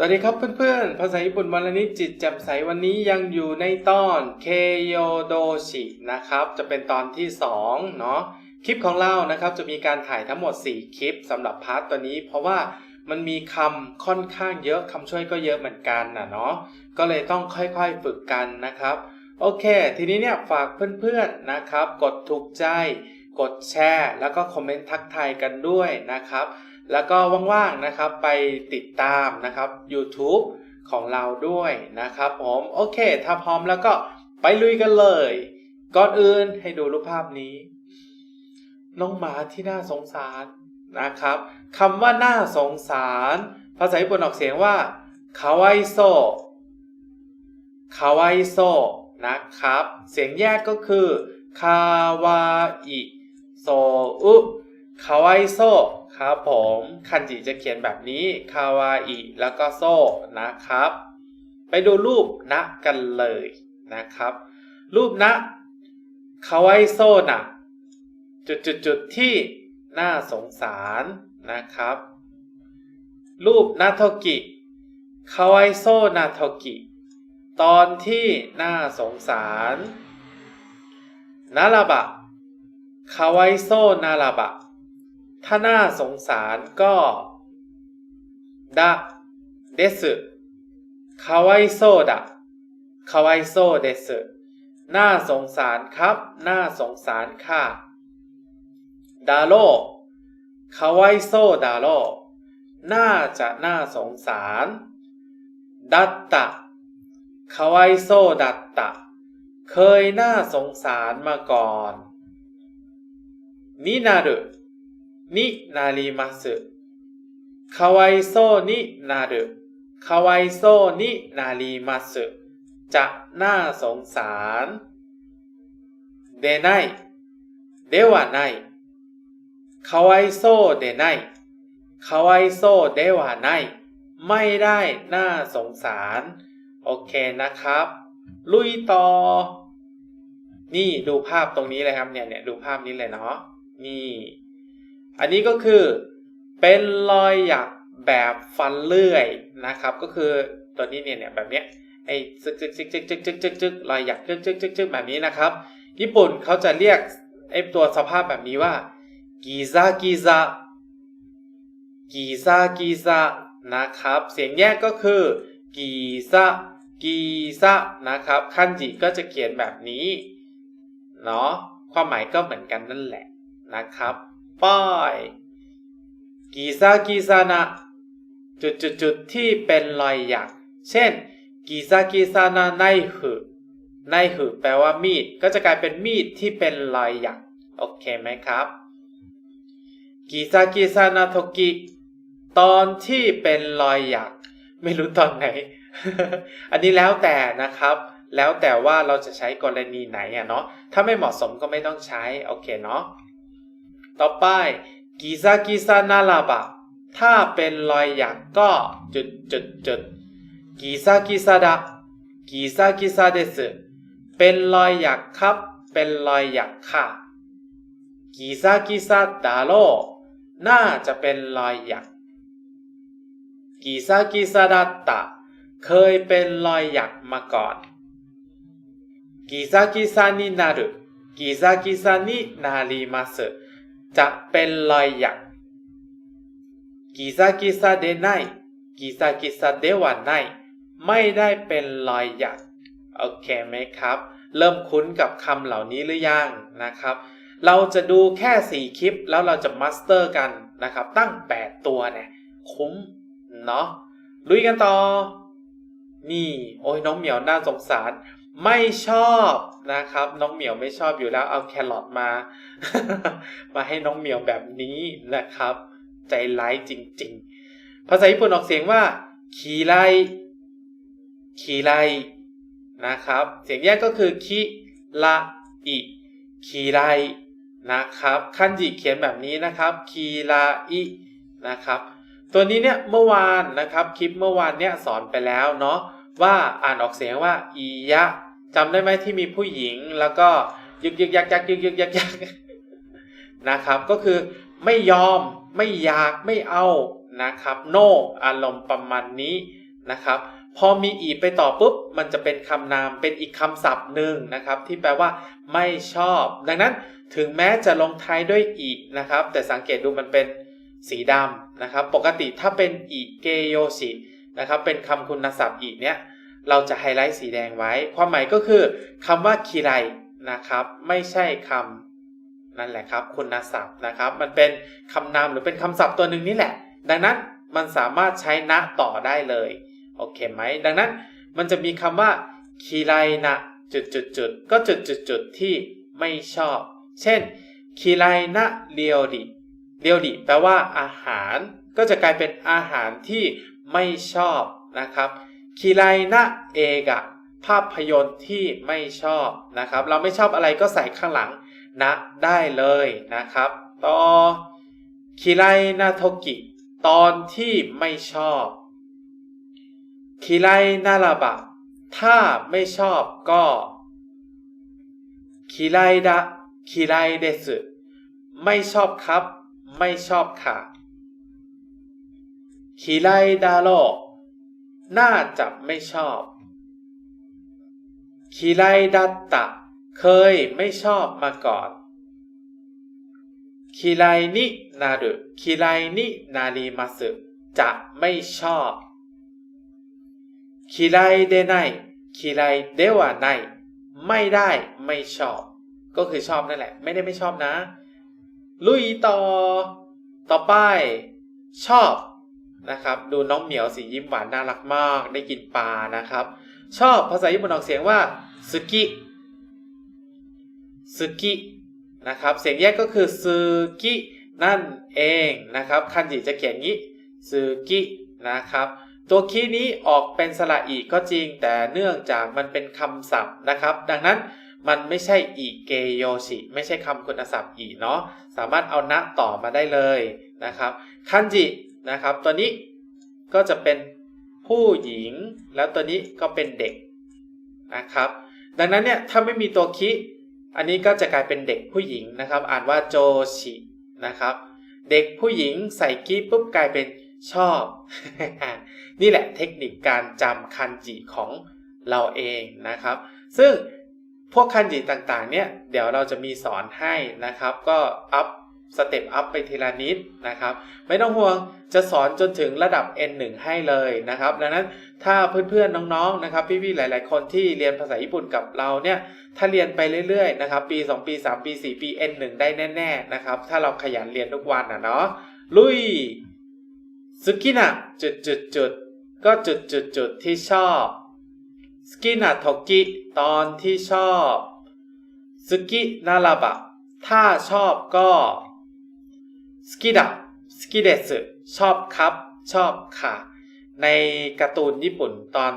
สวัสดีครับเพื่อนๆ ภาษาญี่ปุ่นวันละนิดจิตแจ่มใสวันนี้ยังอยู่ในตอนเคโยโดชินะครับ จะเป็นตอนที่2เนาะคลิปของเรานะครับจะมีการถ่ายทั้งหมด 4 คลิปสำหรับพาร์ทตัวนี้ เพราะว่ามันมีคำค่อนข้างเยอะคำช่วยก็เยอะเหมือนกันนะเนาะก็เลยต้องค่อยๆฝึกกันนะครับ โอเค ทีนี้เนี่ยฝากเพื่อนๆนะครับ กดถูกใจ กดแชร์ แล้วก็คอมเมนต์ทักทายกันด้วยนะครับ แล้วก็ว่างๆนะครับไปติดตามนะครับ YouTube ของเราด้วยนะครับผมโอเค ถ้าพร้อมแล้วก็ไปลุยกันเลย ก่อนอื่นให้ดูรูปภาพนี้ น้องหมาที่น่าสงสารนะครับคำว่าน่าสงสาร ภาษาญี่ปุ่นออกเสียงว่าคาวายโซคาวายโซนะครับ เสียงแยกก็คือคาวาอิโซอุ คาวายโซครับผมคันจิจะเขียนแบบนี้คาวาอิแล้วก็โซนะครับ ไปดูรูปนะกันเลยนะครับ รูปนะคาวายโซนะจุดๆๆที่น่าสงสารนะครับ รูปนาโทกิคาวายโซนาโทกิตอนที่น่าสงสารนาราบะคาวายโซนาราบะ ถ้าน่าสงสารก็ดะเดสคาวายโซดะคาวายโซเดสน่าสงสารครับ น่าสงสารค่ะดาโลคาวายโซดาโลน่าจะน่าสงสาร ดัตตะคาวายโซดัตตะ เคยน่าสงสารมาก่อน นินารุ นินาริมัสคาวายโซนินารุคาวายโซนินาริมัสจะน่าสงสารเดไนเดวะไนคาวายโซเดไนคาวายโซเดวะไนไม่ได้น่าสงสาร โอเคนะครับ ลุยต่อ นี่ดูภาพตรงนี้เลยครับเนี่ยเนี่ยดูภาพนี้เลยเนาะนี่ อันนี้ก็คือเป็นรอยหยักแบบฟันเลื่อยนะครับ ก็คือตัวนี้เนี่ยเนี่ยแบบเนี้ยไอ้ซึกซึกซึกซึกซึกซึกซึกซึกรอยหยักซึกซึกซึกซึกแบบนี้นะครับ ญี่ปุ่นเขาจะเรียกไอ้ตัวสภาพแบบนี้ว่ากีซากีซากีซากีซานะครับ เสียงแยกก็คือกีซากีซานะครับคันจิก็จะเขียนแบบนี้เนาะความหมายก็เหมือนกันนั่นแหละนะครับ ป้ายกีซากีซานะจุดจุดจุดที่เป็นรอยหยัก เช่นกีซากีซานะไนหืไนหืแปลว่ามีด ก็จะกลายเป็นมีดที่เป็นรอยหยัก โอเคไหมครับกีซากีซานะโทกิตอนที่เป็นรอยหยัก ไม่รู้ตอนไหน อันนี้แล้วแต่นะครับ แล้วแต่ว่าเราจะใช้กรณีไหนอะเนาะถ้าไม่เหมาะสมก็ไม่ต้องใช้ โอเคเนาะ ต่อไปกิซากิซานาราบะถ้าเป็นรอยหยักก็จุดจุดจุดกิซากิซาดะกิซากิซาเดสเป็นรอยหยักครับ เป็นรอยหยักค่ะกิซากิซาดาโรน่าจะเป็นรอยหยักกิซากิซาดัตตะเคยเป็นรอยหยักมาก่อนกิซากิซานินารุกิซากิซานินาริมาส จะเป็นรอยหยักกิซากิซาเดไนกิซากิซาเดวานไนไม่ได้เป็นรอยหยักโอเคไหมครับ เริ่มคุ้นกับคำเหล่านี้หรือยังนะครับ เราจะดูแค่ 4 คลิปแล้วเราจะมาสเตอร์กันนะครับ ตั้ง 8 ตัวเนี่ยคุ้มเนาะลุยกันต่อ นี่ โอ้ยน้องเหมียวน่าสงสาร ไม่ชอบนะครับ น้องเหมียวไม่ชอบอยู่แล้วเอาแครอทมา มาให้น้องเหมียวแบบนี้นะครับ ใจร้ายจริง ๆ ภาษาญี่ปุ่นออกเสียงว่าคีไรคีไรนะครับ เสียงแยกก็คือคิละอิคีไรนะครับคันจิเขียนแบบนี้นะครับคีราอินะครับตัวนี้เนี่ยเมื่อวานนะครับคลิปเมื่อวานเนี่ยสอนไปแล้วเนาะว่าอ่านออกเสียงว่าอียะ จำได้ไหมที่มีผู้หญิงแล้วก็ยึกยึกยักยักยึกยึกยักยักนะครับ ก็คือไม่ยอมไม่อยากไม่เอานะครับโนอารมณ์ประมาณนี้นะครับ พอมีอีไปต่อปุ๊บ มันจะเป็นคำนามเป็นอีกคำศัพท์หนึ่งนะครับ ที่แปลว่า ไม่ชอบ ดังนั้นถึงแม้จะลงท้ายด้วยอีนะครับ แต่สังเกตดูมันเป็นสีดำนะครับ ปกติถ้าเป็นอีเกโยชินะครับ เป็นคำคุณศัพท์อีเนี้ย เราจะไฮไลท์สีแดงไว้ ความหมายก็คือคำว่าคีไรนะครับ ไม่ใช่คำนั่นแหละครับ คุณศัพท์นะครับ มันเป็นคำนามหรือเป็นคำศัพท์ตัวหนึ่งนี่แหละ ดังนั้นมันสามารถใช้ณต่อได้เลย โอเคไหม ดังนั้นมันจะมีคำว่าคีไรนะจุดจุดจุดก็จุดจุดจุดที่ไม่ชอบ เช่นคีไรนะเรียวดิเรียวดิแปลว่าอาหาร ก็จะกลายเป็นอาหารที่ไม่ชอบนะครับ คีไรนะเอกะภาพยนตร์ที่ไม่ชอบนะครับ เราไม่ชอบอะไรก็ใส่ข้างหลังนะได้เลยนะครับ ต่อคีไรนะโทกิ ตอนที่ไม่ชอบคีไรนาราบะ ถ้าไม่ชอบก็คีไรดะคีไรเดสไม่ชอบครับ ไม่ชอบค่ะคีไรดาโร น่าจะไม่ชอบคีไรดัตตะ เคยไม่ชอบมาก่อนคีไรนินารุคีไรนินาริมาสึจะไม่ชอบคีไรเดไนคีไรเดวะไนไม่ได้ไม่ชอบ ก็คือชอบนั่นแหละ ไม่ได้ไม่ชอบนะ ลุยต่อ ต่อไป ชอบ นะครับ ดูน้องเหมียวสียิ้มหวานน่ารักมาก ได้กินปลานะครับ ชอบภาษาญี่ปุ่นออกเสียงว่าสุกิสุกินะครับ เสียงแยกก็คือสุกินั่นเองนะครับ คันจิจะเขียนงี้สุกินะครับ ตัวคีนี้ออกเป็นสระอีกก็จริง แต่เนื่องจากมันเป็นคำศัพท์นะครับ ดังนั้นมันไม่ใช่อีเกโยชิ ไม่ใช่คำคุณศัพท์อีเนาะ สามารถเอาณต่อมาได้เลยนะครับ คันจิ นะครับ ตัวนี้ก็จะเป็นผู้หญิง แล้วตัวนี้ก็เป็นเด็กนะครับ ดังนั้นเนี่ยถ้าไม่มีตัวคิอันนี้ก็จะกลายเป็นเด็กผู้หญิงนะครับ อ่านว่าโจชินะครับ เด็กผู้หญิงใส่กีปุ๊บกลายเป็นชอบ นี่แหละเทคนิคการจำคันจิของเราเองนะครับ ซึ่งพวกคันจิต่างๆ เนี่ย เดี๋ยวเราจะมีสอนให้นะครับ ก็อัพ สเต็ปอัพไปทีละนิดนะครับ ไม่ต้องห่วงจะสอนจนถึงระดับ N1 ให้เลยนะครับ ดังนั้นถ้าเพื่อนๆน้องๆนะครับ พี่ๆหลาย ๆ คนที่เรียนภาษาญี่ปุ่นกับเราเนี่ยถ้าเรียนไปเรื่อยๆนะครับ ปี 2 ปี 3 ปี 4 ปี N1 ได้แน่ๆนะครับ ถ้าเราขยันเรียนทุกวันนะเนาะลุยสกินะจุดจุดจุดก็จุดจุดจุดที่ชอบสกินะทกิ ตอนที่ชอบสกินาราบะถ้าชอบก็ สกิดะสกิเดสชอบครับ ชอบค่ะ ในการ์ตูนญี่ปุ่นตอน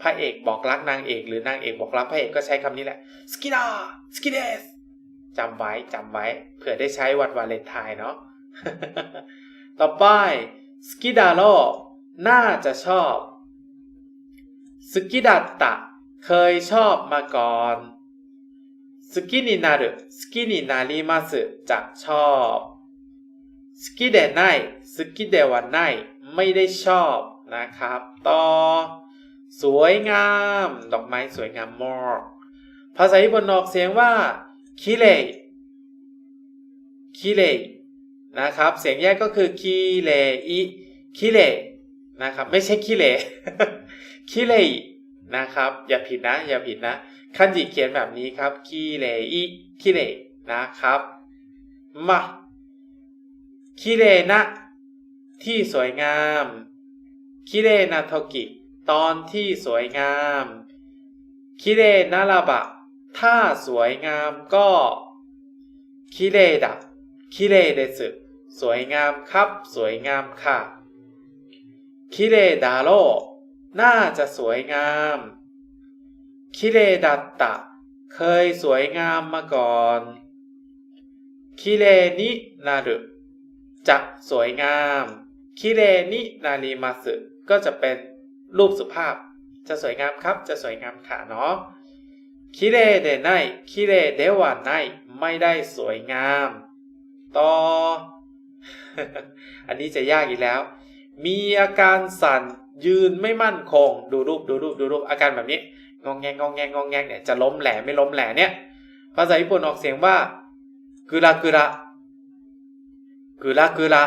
พระเอกบอกรักนางเอก หรือนางเอกบอกรักพระเอกก็ใช้คำนี้แหละสกิดะสกิเดสจำไว้จำไว้เผื่อได้ใช้วันวาเลนไทน์เนาะต่อไปสกิดาโรน่าจะชอบสกิดัตตะเคยชอบมาก่อนสกินินารุสกินินาริมาสึจะชอบ สกิเดไนสกิเดวันไนไม่ได้ชอบนะครับ ต่อ สวยงาม ดอกไม้สวยงามมาก ภาษาญี่ปุ่นออกเสียงว่าคิเลคิเลนะครับ เสียงแยกก็คือคิเลอิคิเลนะครับ ไม่ใช่คิเลคิเลนะครับ อย่าผิดนะ อย่าผิดนะคันจิเขียนแบบนี้ครับคิเลอิคิเลนะครับ มา คิเลนะ ที่สวยงามคิเลนะโทกิ ตอนที่สวยงามคิเลนาราบะ ถ้าสวยงามก็คิเลดะคิเลเดสึสวยงามครับ สวยงามค่ะคิเลดาโรน่าจะสวยงามคิเลดัตตะ เคยสวยงามมาก่อนคิเลนินารุ จะสวยงามคิเลนินาริมาสึก็จะเป็นรูปสุภาพ จะสวยงามครับ จะสวยงามค่ะเนาะคิเลเดไนคิเลเดวะไนไม่ได้สวยงาม ต่อ อันนี้จะยากอีกแล้ว มีอาการสั่นยืนไม่มั่นคง ดูรูปดูรูปดูรูปอาการแบบนี้งองแงงงองแงงงองแงงเนี่ยจะล้มแหลไม่ล้มแหลเนี่ยภาษาญี่ปุ่นออกเสียงว่ากุระกุระ กุระกุระ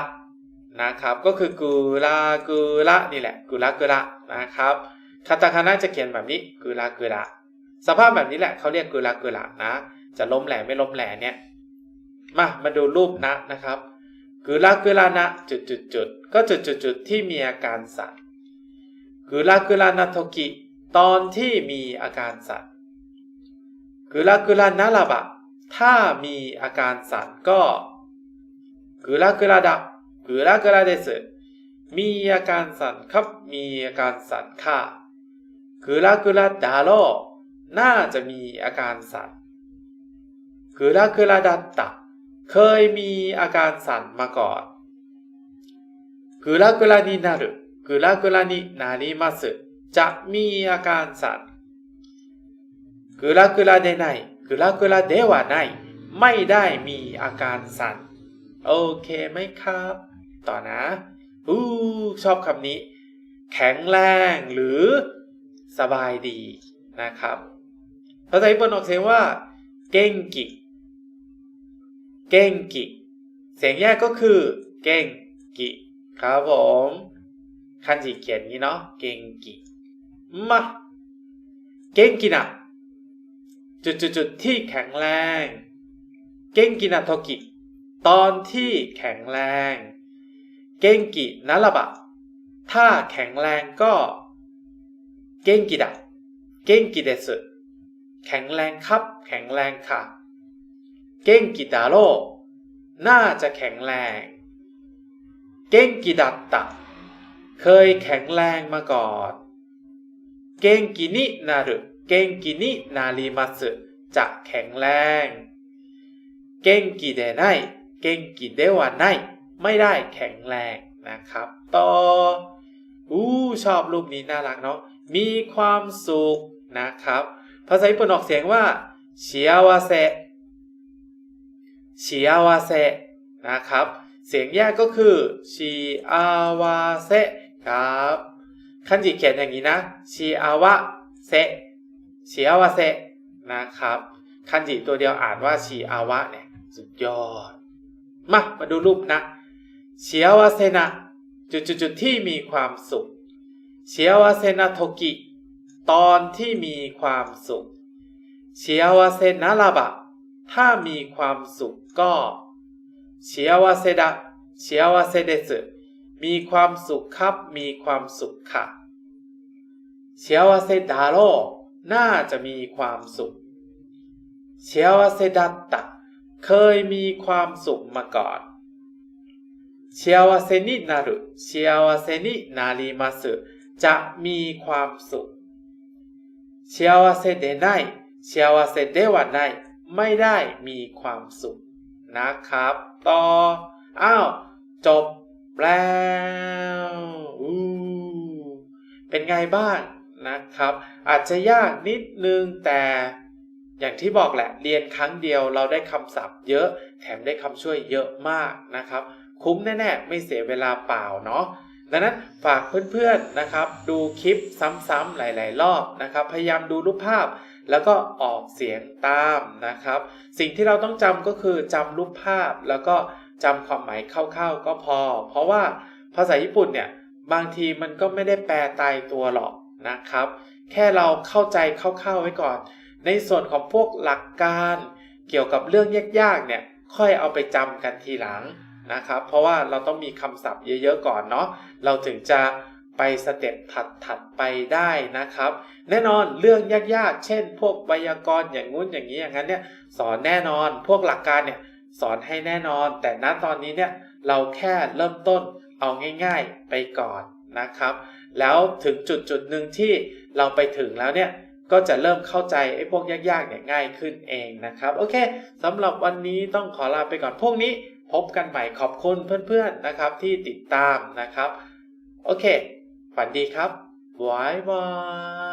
นะครับ ก็คือกุระกุระนี่แหละกุระกุระนะครับคาตาคานะจะเขียนแบบนี้กุระกุระสภาพแบบนี้แหละเขาเรียกกุระกุระนะ จะล้มแหล่ไม่ล้มแหล่เนี่ยมามาดูรูปนะนะครับกุระกุระนะจุดจุดจุดก็จุดจุดจุดที่มีอาการสั่นกุระกุระนะโทกิตอนที่มีอาการสั่นกุระกุระนะลาบะถ้ามีอาการสั่นก็ กุระกุระดะกุระกุระเดสมีอาการสั่นครับมีอาการสั่นค่ะกุระกุระดาโรน่าจะมีอาการสั่นกุระกุระดัตตะเคยมีอาการสั่นมาก่อนกุระกุระになるกุระกุระになりますจะมีอาการสั่นกุระกุระเดไนกุระกุระเดวะไนไม่ได้มีอาการสั่น โอเคไหมครับ ต่อนะอู้ชอบคำนี้ แข็งแรงหรือ สบายดีนะครับภาษาญี่ปุ่นออกเสียงว่า เก่งกิเก่งกิเสียงแยกก็คือ เก่งกิครับผมคันจิเขียนนี้เนาะเก่งกิมาเก่งกินะจุดๆๆที่แข็งแรง เก่งกินะโทกิ ตอนที่แข็งแรง เก่งกินะละบะ ถ้าแข็งแรงก็ เก่งกิดะเก่งกิเดสแข็งแรงครับ แข็งแรงค่ะ เก่งกิดาโรน่าจะแข็งแรง เก่งกิดัตตะ เคยแข็งแรงมาก่อน เก่งกินินารุ เก่งกินินาริมัสจะแข็งแรง เก่งกิเดไน เก่งกิเดวะไนไม่ได้แข็งแรงนะครับ ต่ออู้ชอบรูปนี้น่ารักเนาะมีความสุขนะครับ ภาษาญี่ปุ่นออกเสียงว่าเชียวาเซเชียวาเซนะครับ เสียงแยกก็คือชีอาวาเซครับคันจิเขียนอย่างนี้นะชีอาวะเซเชียวาเซนะครับคันจิตัวเดียวอ่านว่าชีอาวะเนี่ยสุดยอด มามาดูรูปนะเชียวาเซนะจุดๆๆที่มีความสุขเชียวาเซนะโทกิตอนที่มีความสุขเชียวาเซนะลาบะถ้ามีความสุขก็เชียวาเซดะเชียวาเซเดสมีความสุขครับ มีความสุขค่ะเชียวาเซดาโรน่าจะมีความสุขเชียวาเซดัตตะ เคยมีความสุขมาก่อนเชียวเซนินารุเชียวเซนินาริมาสุจะมีความสุขเชียวเซเดไนเชียวเซเดวานไนไม่ได้มีความสุขนะครับ ต่อ อ้าว จบแล้วเป็นไงบ้างนะครับ อาจจะยากนิดนึงแต่ อย่างที่บอกแหละ เรียนครั้งเดียวเราได้คำศัพท์เยอะ แถมได้คำช่วยเยอะมากนะครับ คุ้มแน่ๆ ไม่เสียเวลาเปล่าเนาะดังนั้นฝากเพื่อนๆนะครับ ดูคลิปซ้ำๆหลาย ๆ รอบนะครับ พยายามดูรูปภาพ แล้วก็ออกเสียงตามนะครับ สิ่งที่เราต้องจำก็คือจำรูปภาพ แล้วก็จำความหมายคร่าวๆก็พอ เพราะว่าภาษาญี่ปุ่นเนี่ยบางทีมันก็ไม่ได้แปลตายตัวหรอกนะครับ แค่เราเข้าใจคร่าวๆไว้ก่อน ในส่วนของพวกหลักการเกี่ยวกับเรื่องยากๆเนี่ยค่อยเอาไปจำกันทีหลังนะครับ เพราะว่าเราต้องมีคำศัพท์เยอะๆก่อนเนาะเราถึงจะไปสเต็ปถัดๆไปได้นะครับ แน่นอนเรื่องยากๆ เช่น พวกไวยากรณ์อย่างงู้นอย่างนี้อย่างนั้นเนี่ยสอนแน่นอนพวกหลักการเนี่ยสอนให้แน่นอน แต่ณตอนนี้เนี่ยเราแค่เริ่มต้นเอาง่าย ๆไปก่อนนะครับ แล้วถึงจุดจุดหนึ่งที่เราไปถึงแล้วเนี่ย ก็จะเริ่มเข้าใจไอ้พวกยากๆเนี่ยง่ายขึ้นเองนะครับ โอเคสำหรับวันนี้ต้องขอลาไปก่อนพวกนี้ พบกันใหม่ขอบคุณเพื่อนๆนะครับที่ติดตามนะครับ โอเค ฝันดีครับบายบาย